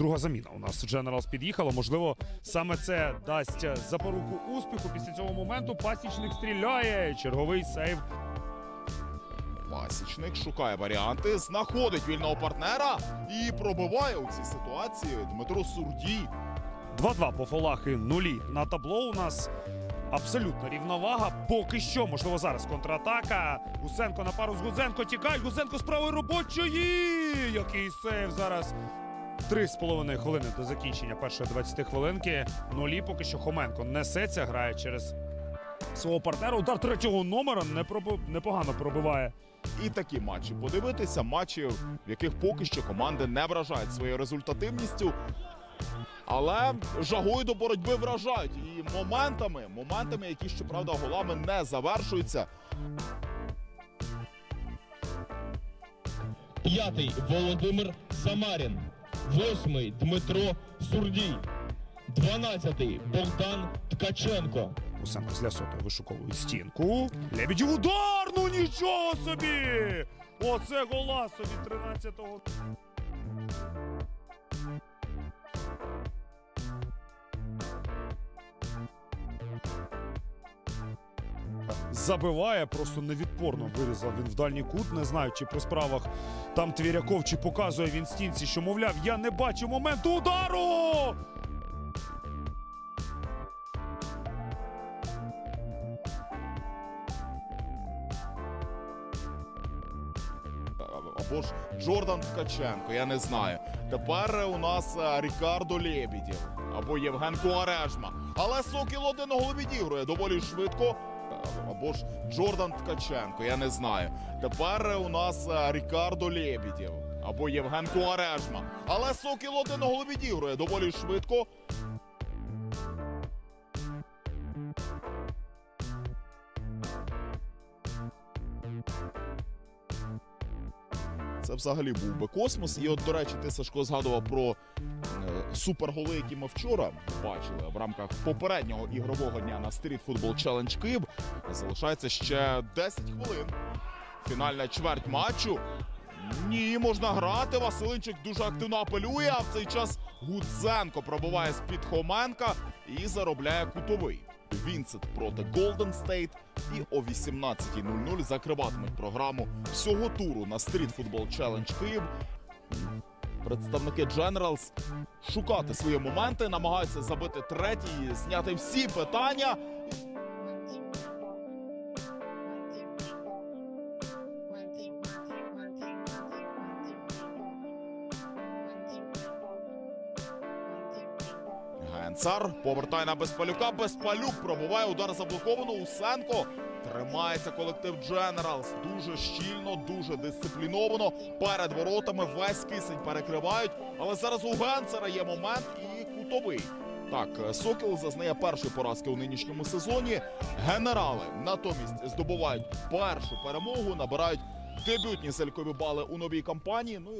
Друга заміна у нас Дженералс під'їхала. Можливо, саме це дасть запоруку успіху. Після цього моменту пасічник стріляє. Черговий сейв. Пасічник шукає варіанти, знаходить вільного партнера і пробиває у цій ситуації Дмитро Сурдій. 2-2 по фолахи нулі на табло. У нас абсолютно рівновага. Поки що, можливо, зараз контратака. Гусенко на пару з Гузенко тікає. Гузенко з правої робочої. Який сейв зараз. Три з половиною хвилини до закінчення першої 20 хвилинки. Нулі поки що Хоменко несеться, грає через свого партнера. Удар третього номера не проби- непогано пробиває. І такі матчі подивитися, матчі, в яких поки що команди не вражають своєю результативністю. Але жагою до боротьби вражають і моментами, моментами, які щоправда голами не завершуються. П'ятий Володимир Самарін. Восьмий Дмитро Сурдій. Дванадцятий Богдан Ткаченко. Гусенко з Лясотою вишуковує стінку. Лебедів удар! Ну нічого собі! Оце гола собі 13-го. Забиває просто невідпорно вирізав він в дальній кут. Не знаю, чи при справах там Твіряков, чи показує він стінці, що мовляв, я не бачу моменту удару! Або ж Джордан Ткаченко, я не знаю. Тепер у нас е, Рікардо Лебідєв або Євген Куарежма. Але Сокіл один гол відігрує доволі швидко. Або ж Джордан Ткаченко, я не знаю. Тепер у нас е, Рікардо Лебідєв або Євген Куарежма. Але Сокіл один гол відігрує доволі швидко. Це взагалі був би космос. І от, до речі, ти Сашко згадував про суперголи, які ми вчора бачили в рамках попереднього ігрового дня на Street Football Challenge Київ. Залишається ще 10 хвилин. Фінальна чверть матчу. Ні, можна грати. Василинчик дуже активно апелює. А в цей час Гудзенко пробиває з-під Хоменка і заробляє кутовий. Вінсент проти Голден Стейт. І о 18.00 закриватимуть програму всього туру на Street Football Challenge Київ. Представники Generals шукати свої моменти, намагаються забити третій, зняти всі питання. Генцар повертає на Безпалюка. Безпалюк пробуває удар заблоковано. Усенко тримається колектив Generals. Дуже щільно, дуже дисципліновано. Перед воротами весь кисень перекривають. Але зараз у Генцера є момент і кутовий. Так, Сокіл зазнає першої поразки у нинішньому сезоні. Генерали натомість здобувають першу перемогу, набирають дебютні зелькові бали у новій кампанії. Ну і